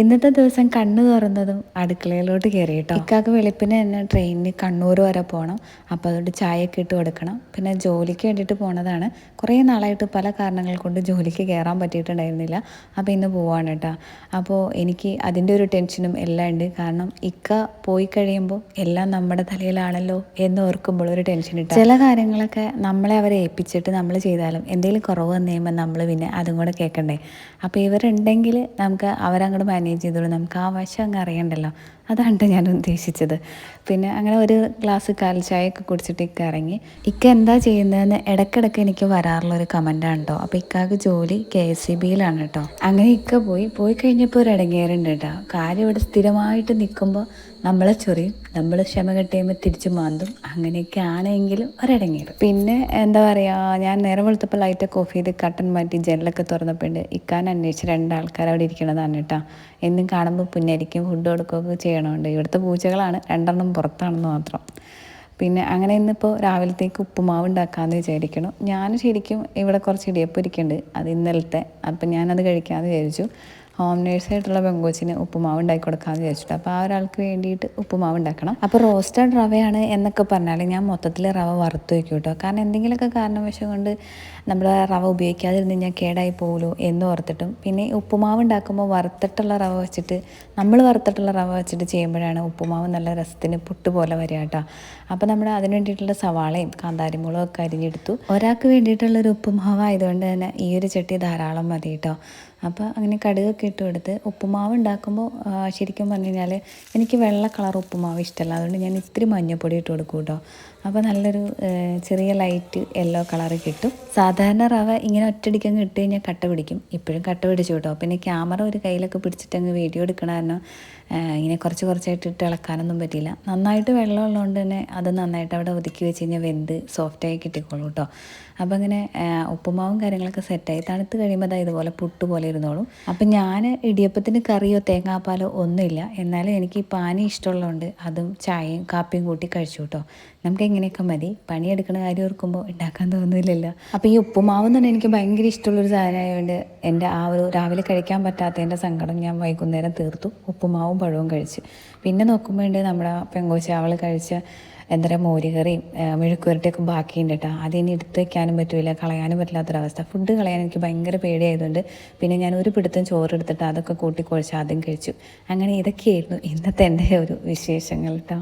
ഇന്നത്തെ ദിവസം കണ്ണു തുറന്നതും അടുക്കളയിലോട്ട് കയറി കേട്ടോ. ഇക്കാക്ക് വെളുപ്പിന് തന്നെ ട്രെയിനിന് കണ്ണൂർ വരെ പോകണം അപ്പോൾ അതുകൊണ്ട് ചായയൊക്കെ ഇട്ട് കൊടുക്കണം. പിന്നെ ജോലിക്ക് വേണ്ടിയിട്ട് പോണതാണ്. കുറേ നാളായിട്ട് പല കാരണങ്ങൾ കൊണ്ട് ജോലിക്ക് കയറാൻ പറ്റിയിട്ടുണ്ടായിരുന്നില്ല. അപ്പോൾ ഇന്ന് പോവാണ് കേട്ടോ. അപ്പോൾ എനിക്ക് അതിന്റെ ഒരു ടെൻഷനും എല്ലാം ഉണ്ട്. കാരണം ഇക്ക പോയി കഴിയുമ്പോൾ എല്ലാം നമ്മുടെ തലയിലാണല്ലോ എന്ന് ഓർക്കുമ്പോൾ ഒരു ടെൻഷൻ ഇട്ടു. ചില കാര്യങ്ങളൊക്കെ നമ്മളെ അവരെ ഏൽപ്പിച്ചിട്ട് നമ്മൾ ചെയ്താലും എന്തെങ്കിലും കുറവ് വന്നു കഴിയുമ്പോൾ നമ്മൾ പിന്നെ അതും കൂടെ കേൾക്കണ്ടേ. അപ്പോൾ ഇവരുണ്ടെങ്കിൽ നമുക്ക് അവരങ്ങോട്ട് മാനേജ് ചെയ്തോളൂ. നമുക്ക് ആ വശം അങ്ങ് അറിയണ്ടല്ലോ. അതാണ് ഞാൻ ഉദ്ദേശിച്ചത്. പിന്നെ അങ്ങനെ ഒരു ഗ്ലാസ് കാൽ ചായയൊക്കെ കുടിച്ചിട്ട് ഇക്ക ഇറങ്ങി. ഇക്ക എന്താ ചെയ്യുന്നതെന്ന് ഇടയ്ക്കിടയ്ക്ക് എനിക്ക് വരാറുള്ള ഒരു കമന്റാണ് കേട്ടോ അപ്പോൾ ഇക്കാക്ക് ജോലി കെ എസ് സി ബിയിലാണ് കേട്ടോ അങ്ങനെ ഇക്ക പോയി. പോയി കഴിഞ്ഞപ്പോൾ ഒരു ഇടങ്ങേറുണ്ട് കേട്ടോ കാര്യം ഇവിടെ സ്ഥിരമായിട്ട് നിൽക്കുമ്പോൾ നമ്മളെ ചൊറിയും നമ്മൾ ക്ഷമ കെട്ടിയുമ്പോൾ തിരിച്ചു മാന്തും. അങ്ങനെയൊക്കെ ആണെങ്കിലും ഒരടങ്ങേറ് പിന്നെ എന്താ പറയുക ഞാൻ നേരം വെളുത്തപ്പോൾ ലൈറ്റൊക്കെ ഓഫ് ചെയ്ത് കട്ടൻ മാറ്റി ജനലൊക്കെ തുറന്നപ്പോൾ ഇക്കാൻ അന്വേഷിച്ച് രണ്ടാൾക്കാർ അവിടെ ഇരിക്കണതാണ് കേട്ടോ എന്നും കാണുമ്പോൾ പുന്നരിക്കും ഫുഡ് കൊടുക്കുകയൊക്കെ ചെയ്യണമുണ്ട്. ഇവിടുത്തെ പൂച്ചകളാണ് രണ്ടെണ്ണം പുറത്താണെന്ന് മാത്രം. പിന്നെ അങ്ങനെ ഇന്നിപ്പോൾ രാവിലത്തേക്ക് ഉപ്പുമാവ് ഉണ്ടാക്കാമെന്ന് വിചാരിക്കണം ഞാൻ ശരിക്കും ഇവിടെ കുറച്ച് ഇടിയപ്പം ഇരിക്കുന്നുണ്ട്. അത് ഇന്നലത്തെ. അപ്പം ഞാനത് കഴിക്കാമെന്ന് വിചാരിച്ചു. ഹോം നേഴ്സായിട്ടുള്ള പെങ്കോച്ചിന് ഉപ്പുമാവ് ഉണ്ടാക്കി കൊടുക്കാമെന്ന് വിചാരിച്ചിട്ട്. അപ്പോൾ ആ ഒരാൾക്ക് വേണ്ടിയിട്ട് ഉപ്പുമാവ് ഉണ്ടാക്കണം. അപ്പോൾ റോസ്റ്റഡ് റവയാണ് എന്നൊക്കെ പറഞ്ഞാൽ ഞാൻ മൊത്തത്തിൽ റവ വറുത്ത് വയ്ക്കും കേട്ടോ. കാരണം എന്തെങ്കിലുമൊക്കെ കാരണവശം കൊണ്ട് നമ്മൾ റവ ഉപയോഗിക്കാതിരുന്ന് ഞാൻ കേടായി പോകുമല്ലോ എന്ന് ഓർത്തിട്ടും. പിന്നെ ഉപ്പുമാവ് ഉണ്ടാക്കുമ്പോൾ വറുത്തിട്ടുള്ള റവ വെച്ചിട്ട് നമ്മൾ വറുത്തിട്ടുള്ള റവ വെച്ചിട്ട് ചെയ്യുമ്പോഴാണ് ഉപ്പുമാവ് നല്ല രസത്തിന് പുട്ട് പോലെ വരിക കേട്ടോ. അപ്പോൾ നമ്മൾ അതിന് വേണ്ടിയിട്ടുള്ള സവാളയും കാന്താരിമുളകും ഒക്കെ അരിഞ്ഞെടുത്തു. ഒരാൾക്ക് വേണ്ടിയിട്ടുള്ള ഒരു ഉപ്പുമാവ് ആയതുകൊണ്ട് തന്നെ ഈ ഒരു ചട്ടി ധാരാളം മതി കേട്ടോ. അപ്പോൾ അങ്ങനെ കടുകൊക്കെ ഇട്ട് കൊടുത്ത് ഉപ്പുമാവ് ഉണ്ടാക്കുമ്പോൾ ശരിക്കും പറഞ്ഞു കഴിഞ്ഞാൽ എനിക്ക് വെള്ള കളർ ഉപ്പുമാവ് ഇഷ്ടമല്ല അതുകൊണ്ട് ഞാൻ ഇത്തിരി മഞ്ഞൾപ്പൊടി ഇട്ട് കൊടുക്കും കേട്ടോ അപ്പോൾ നല്ലൊരു ചെറിയ ലൈറ്റ് യെല്ലോ കളർ കിട്ടും. സാധാരണ റവ ഇങ്ങനെ ഒറ്റയടിക്കങ്ങ് ഇട്ട് കഴിഞ്ഞാൽ കട്ട പിടിക്കും. ഇപ്പോഴും കട്ട പിടിച്ചു കേട്ടോ പിന്നെ ക്യാമറ ഒരു കയ്യിലൊക്കെ പിടിച്ചിട്ടങ്ങ് വീഡിയോ എടുക്കണമായിരുന്നു ഇങ്ങനെ കുറച്ച് കുറച്ചായിട്ട് ഇട്ട് ഇളക്കാനൊന്നും പറ്റിയില്ല. നന്നായിട്ട് വെള്ളം ഉള്ളതുകൊണ്ട് തന്നെ അത് നന്നായിട്ട് അവിടെ ഒതുക്കി വെച്ച് കഴിഞ്ഞാൽ വെന്ത് സോഫ്റ്റായി കിട്ടിക്കോളൂ കേട്ടോ അപ്പോൾ അങ്ങനെ ഉപ്പുമാവും കാര്യങ്ങളൊക്കെ സെറ്റായി തണുത്ത് കഴിയുമ്പോൾ അത് ഇതുപോലെ പുട്ട് പോലെ ഇരുന്നോളും അപ്പം ഞാൻ ഇടിയപ്പത്തിന് കറിയോ തേങ്ങാപ്പാലോ ഒന്നുമില്ല. എന്നാലും എനിക്ക് പാനി ഇഷ്ടമുള്ളതുകൊണ്ട് അതും ചായയും കാപ്പിയും കൂട്ടി കഴിച്ചു കേട്ടോ. നമുക്ക് എങ്ങനെയൊക്കെ മതി. പണിയെടുക്കുന്ന കാര്യം ഓർക്കുമ്പോൾ ഉണ്ടാക്കാൻ തോന്നുന്നില്ലല്ലോ അപ്പോൾ ഈ ഉപ്പുമാവ് തന്നെ എനിക്ക് ഭയങ്കര ഇഷ്ടമുള്ളൊരു സാധനമായതുകൊണ്ട് എന്റെ ആ ഒരു രാവിലെ കഴിക്കാൻ പറ്റാത്തതിന്റെ സങ്കടം ഞാൻ വൈകുന്നേരം തീർത്തു. ഉപ്പുമാവും പഴവും കഴിച്ച്. പിന്നെ നോക്കുമ്പോൾ നമ്മുടെ പെങ്കോച്ച കഴിച്ച എന്താ പറയുക മോരുകറിയും മെഴുക്കുവരട്ടിയൊക്കെ ബാക്കിയുണ്ട് കേട്ടോ അതിനി എടുത്ത് വയ്ക്കാനും പറ്റില്ല കളയാനും പറ്റില്ലാത്തൊരവസ്ഥ ഫുഡ് കളയാൻ എനിക്ക് ഭയങ്കര പേടിയായതുകൊണ്ട് പിന്നെ ഞാൻ ഒരു പിടുത്തം ചോറ് എടുത്തിട്ട് അതൊക്കെ കൂട്ടി കുഴച്ച് ആദ്യം കഴിച്ചു. അങ്ങനെ ഇതൊക്കെയായിരുന്നു ഇന്നത്തെ എന്റെ ഒരു വിശേഷങ്ങൾ കേട്ടോ